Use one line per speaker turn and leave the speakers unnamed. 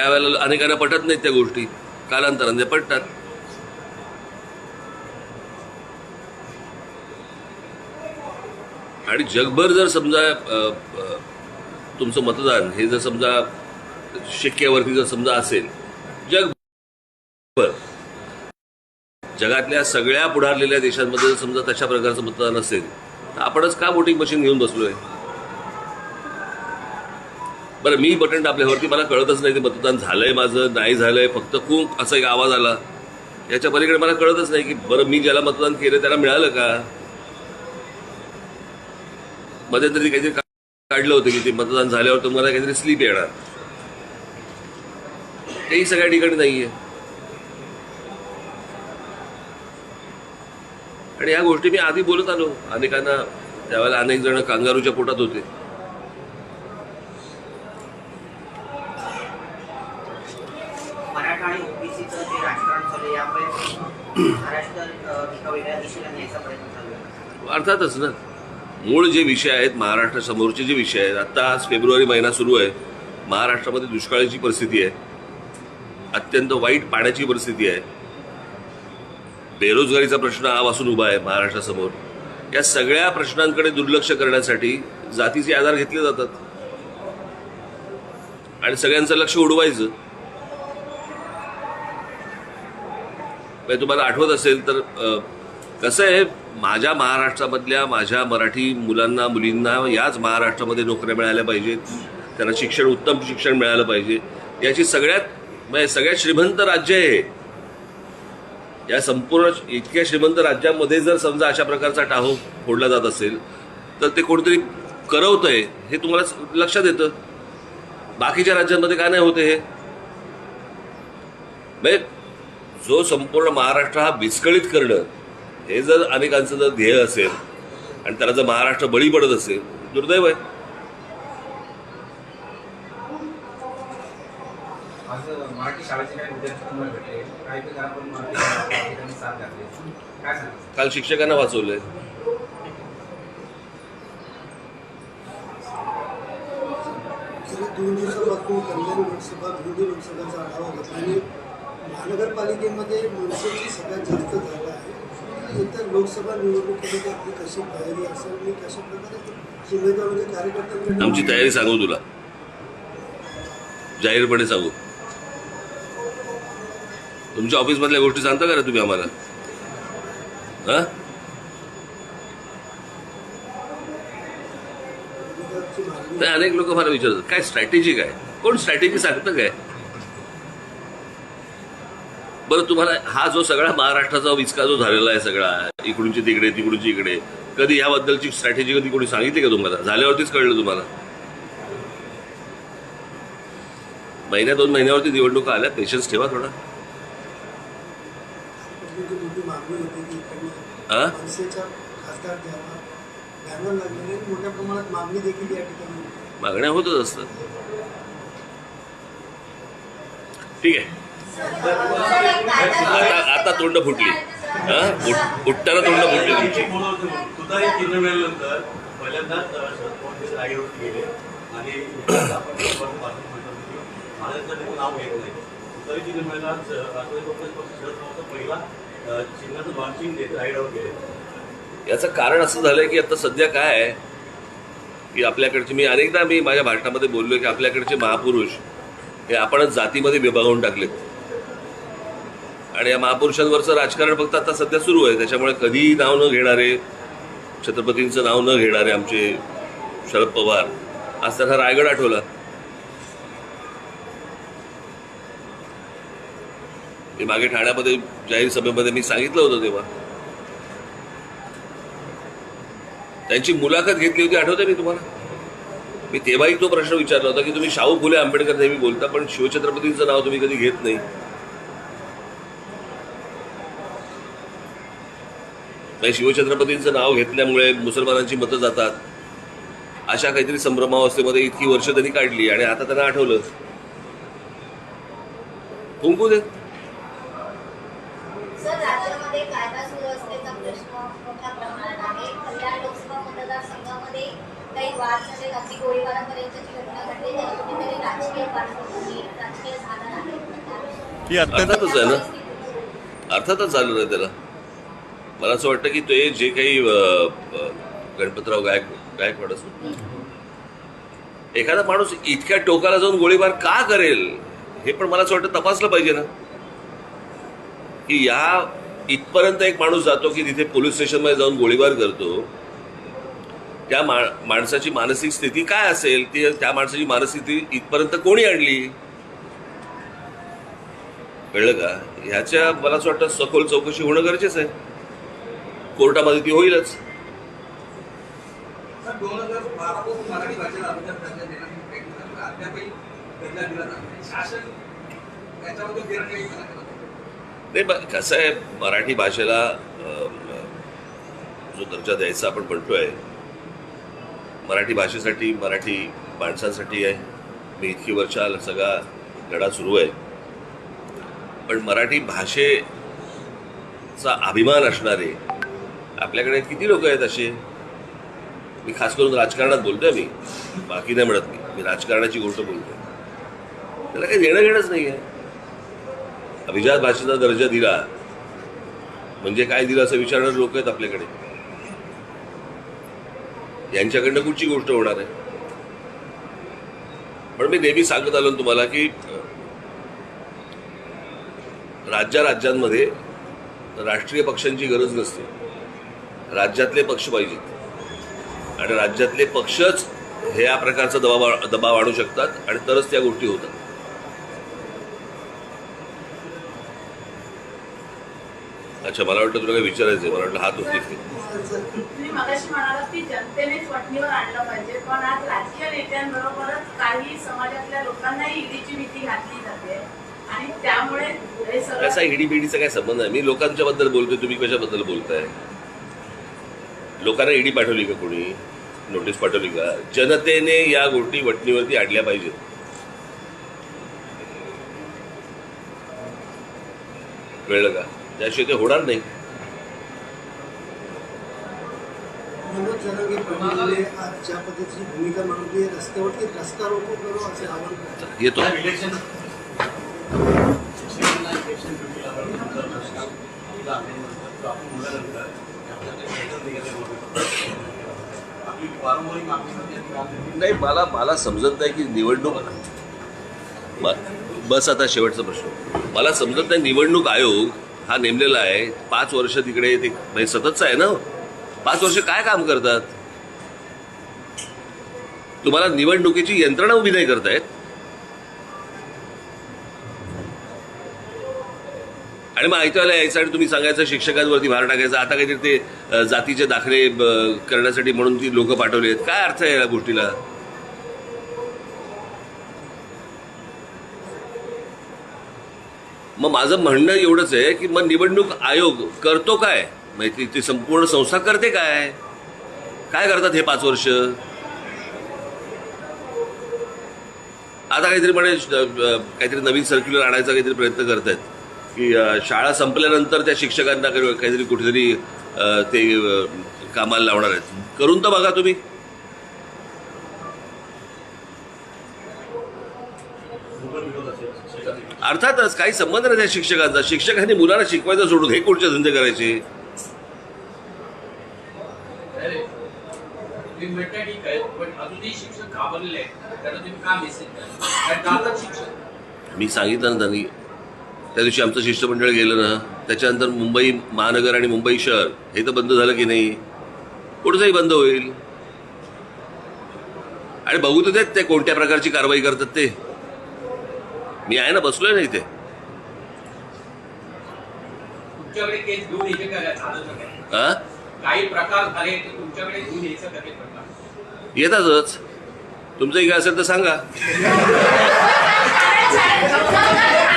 त्यावेळेला अनेकांना पटत नाहीत त्या गोष्टी कालांतराने पटतात. आणि जगभर जर समजा तुमचं मतदान हे जर समजा शिक्क्यावरती जर समजा असेल जगभर जगातल्या सगळ्या पुढारलेल्या देशांमध्ये जर समजा तशा प्रकारचं मतदान असेल तर आपणच का वोटिंग मशीन घेऊन बसलोय? बरं मी बटन टापल्यावरती मला कळतच नाही ते मतदान झालंय माझं नाही झालंय फक्त खूप असा एक आवाज आला. याच्या पलीकडे मला कळतच नाही की बरं मी ज्याला मतदान केलं त्याला मिळालं का? मध्यंतरी काहीतरी काढलं होतं की ते मतदान झाल्यावर तुम्हाला काहीतरी स्लीप येणार. तेही सगळ्या ठिकाणी नाहीये. आणि ह्या गोष्टी मी आधी बोलत आलो. अनेकांना त्यावेळेला अनेक जण कांगारूच्या पोटात होते
मराठा आणि ओबीसीचं जे राजकारण चालू आहे यामुळे महाराष्ट्र अ, एका वेगळ्या दिशेला न्यायचा प्रयत्न चालू आहे
अर्थातच ना मूळ जे विषय आहेत महाराष्ट्रासमोरचे जे विषय आहेत आता आज फेब्रुवारी महिना सुरू आहे. महाराष्ट्रामध्ये दुष्काळाची परिस्थिती आहे. अत्यंत वाईट पाण्याची परिस्थिती आहे. बेरोजगारीचा प्रश्न आवासून उभा आहे महाराष्ट्रासमोर. या सगळ्या प्रश्नांकडे दुर्लक्ष करण्यासाठी जातीचे आधार घेतले जातात. आणि सगळ्यांचं लक्ष उडवायचं. म्हणजे तुम्हाला आठवत असेल तर कसं आहे माझ्या महाराष्ट्रामधल्या माझ्या मराठी मुलांना मुलींना याच महाराष्ट्रामध्ये नोकऱ्या मिळाल्या पाहिजेत. त्यांना शिक्षण उत्तम शिक्षण मिळालं पाहिजे. याची सगळ्यात म्हणजे सगळ्यात श्रीमंत राज्य आहे हे. या संपूर्ण इतक्या श्रीमंत राज्यामध्ये जर समजा अशा प्रकारचा टाहो फोडला जात असेल तर ते कोणतरी करवतंय हे तुम्हाला लक्षात येतं. बाकीच्या राज्यांमध्ये का नाही होते हे? म्हणजे जो संपूर्ण महाराष्ट्र हा विस्कळीत करणं हे जर अनेकांचं जर ध्येय असेल आणि त्याला जर महाराष्ट्र बळी पडत असेल दुर्दैव आहे. काल शिक्षकांना वाचवलंय.
दोन दिवसापासून कल्याण लोकसभा विरोधी लोकसभेचा आढावा घेतला आणि महानगरपालिकेमध्ये मनसेची सगळ्यात जास्त जागा आहे. इतर लोकसभा निवडणुकीमध्ये आपली कशी तयारी असेल आणि कशा प्रकारे उमेदवार म्हणजे कार्यकर्त्यांकडे
आमची तयारी सांगू तुला. जाहीरपणे सांगू. तुमच्या ऑफिसमधल्या गोष्टी सांगता का तुम्ही आम्हाला? हा?
उमेदवारची
अनेक लोक मला विचारतात काय स्ट्रॅटेजी काय? कोण स्ट्रॅटेजी सांगतं काय? बरं तुम्हाला हा जो सगळा महाराष्ट्राचा विचका जो झालेला आहे सगळा इकडूनची तिकडे तिकडूनची इकडे कधी याबद्दलची स्ट्रॅटेजी कधी कोणी सांगितली का तुम्हाला? झाल्यावरतीच कळलं तुम्हाला? महिन्या दोन महिन्यावरती निवडणुका आल्या पेशन्स ठेवा थोडा. हा. मागण्या होतच असतात. ठीक आहे. आता तोंड फुटली. हा? उठ- उठताना तोंड फुटली तुमची. याचं कारण असं झालंय की आता सध्या काय आहे? की आपल्याकडचे मी अनेकदा मी माझ्या भाषणामध्ये बोललोय की आपल्याकडचे महापुरुष हे आपणच जातीमध्ये विभागून टाकलेत. आणि या महापुरुषांवरचं राजकारण फक्त आता सध्या सुरू आहे. त्याच्यामुळे कधी नाव न घेणारे छत्रपतींचं नाव न घेणारे आमचे शरद पवार आज त्यांना रायगड आठवला. मी मागे ठाण्यामध्ये जाहीर सभेमध्ये मी सांगितलं होतं तेव्हा. त्यांची मुलाखत घेतली होती आठवते मी तुम्हाला? मी तेव्हाही तो प्रश्न विचारला होता की तुम्ही शाहू फुले आंबेडकर नेहमी बोलता पण शिवछत्रपतींचं नाव तुम्ही कधी घेत नाही. म्हणजे शिवछत्रपतींचं नाव घेतल्यामुळे मुसलमानांची मतं जातात. अशा काहीतरी संभ्रमावस्थेमध्ये इतकी वर्ष त्यांनी काढली आणि आता त्यांना आठवलं. देत
ही अत्यंत
अर्थातच आहे ना? अर्थातच झालं नाही त्याला. मला असं वाटतं की ते जे काही गणपतराव गायक गायकवाड असो. एखादा माणूस इतक्या टोकाला जाऊन गोळीबार का करेल हे पण मला असं वाटतं तपासलं पाहिजे ना. की या इथपर्यंत एक माणूस जातो की तिथे पोलीस स्टेशनमध्ये जाऊन गोळीबार करतो त्या मा माणसाची मानसिक स्थिती काय असेल ती त्या माणसाची मानसिक स्थिती इथपर्यंत कोणी आणली? कळलं का? ह्याच्या मला असं वाटतं सखोल चौकशी होणं गरजेचं आहे. कोर्टामध्ये ती होईलच.
नाही.
कसं आहे मराठी भाषेला जो दर्जा द्यायचा आपण म्हणतोय मराठी भाषेसाठी मराठी माणसांसाठी आहे. मी इतकी वर्ष सगळा लढा सुरू आहे. पण मराठी भाषेचा अभिमान असणारे आपल्याकडे किती लोक आहेत असे मी खास करून राजकारणात बोलतोय मी. बाकी नाही म्हणत मी. मी राजकारणाची गोष्ट बोलतोय. त्याला काही देणं घेणंच नाही आहे अभिजात भाषेचा दर्जा दिला. म्हणजे काय दिलं असं विचारणारे लोक आहेत आपल्याकडे. यांच्याकडनं कुठची गोष्ट होणार आहे. पण मी नेहमी सांगत आलो तुम्हाला की राज्या राज्यांमध्ये राष्ट्रीय पक्षांची गरज नसते. राज्यातले पक्ष पाहिजेत आणि राज्यातले पक्षच हे या प्रकारचा दबाव दबाव आणू शकतात आणि तरच त्या गोष्टी होतात. अच्छा मला वाटतं तुला काही विचारायचं मला वाटलं हात होती
तुम्ही मगाशी म्हणालात की जनतेनेच वटणीवर आणलं पाहिजे पण आज राजकीय नेत्यांबरोबरच काही समाजातल्या लोकांनाही ईडीची भीती घातली जाते. आणि त्यामुळे हे
त्याचा
सगळं
ईडी बीडीचा काय संबंध आहे? मी लोकांच्या बद्दल बोलतोय तुम्ही कशाबद्दल बोलताय? लोकांना ईडी पाठवली का कोणी? नोटीस पाठवली का? जनतेने या गोष्टी वटणीवरती आणल्या पाहिजेत. कळलं का? त्याशिवाय ते होणार नाही.
मनोज जरांगे पाटीलने आज ज्या पद्धतीची भूमिका मांडली आहे रस्त्यावरती रस्ता रोको करू असे आवाहन करतात.
येतो.
इलेक्शन
नाही मला मला समजत नाही की निवडणूक बस आता शेवटचा प्रश्न. मला समजत नाही निवडणूक आयोग हा नेमलेला आहे. पाच वर्ष तिकडे ते म्हणजे सततचा आहे ना? पाच वर्ष काय काम करतात? तुम्हाला निवडणुकीची यंत्रणा उभी नाही करतायत? आणि मग ऐकायला यायचं आणि तुम्ही सांगायचं शिक्षकांवरती भार टाकायचा. आता काहीतरी ते जातीचे दाखले करण्यासाठी म्हणून ती लोक पाठवली आहेत. काय अर्थ आहे या गोष्टीला? मग माझं म्हणणं एवढंच आहे की मग निवडणूक आयोग करतो काय? म्हणजे माहिती ती- संपूर्ण संस्था करते काय? काय करतात हे पाच वर्ष? आता काहीतरी म्हणे काहीतरी नवीन सर्क्युलर आणायचा काहीतरी प्रयत्न करतायत. की शाळा संपल्यानंतर त्या शिक्षकांना काही- काहीतरी कुठेतरी ते कामाला लावणार आहेत. करून तर बघा तुम्ही. अर्थातच काही संबंध नाही त्या शिक्षकांचा. शिक्षकांनी मुलांना शिकवायचं सोडून हे कोणते धंदे करायचे? मी सांगितलं ना त्यांनी त्या दिवशी आमचं शिष्टमंडळ गेलं ना त्याच्यानंतर मुंबई महानगर आणि मुंबई शहर हे तर बंद झालं की नाही? पुढचंही बंद होईल. आणि बघू तर देत ते कोणत्या प्रकारची कारवाई करतात ते. मी आहे ना बसलोय ना इथे. हा येतातच. तुमचंही काय असेल तर सांगा.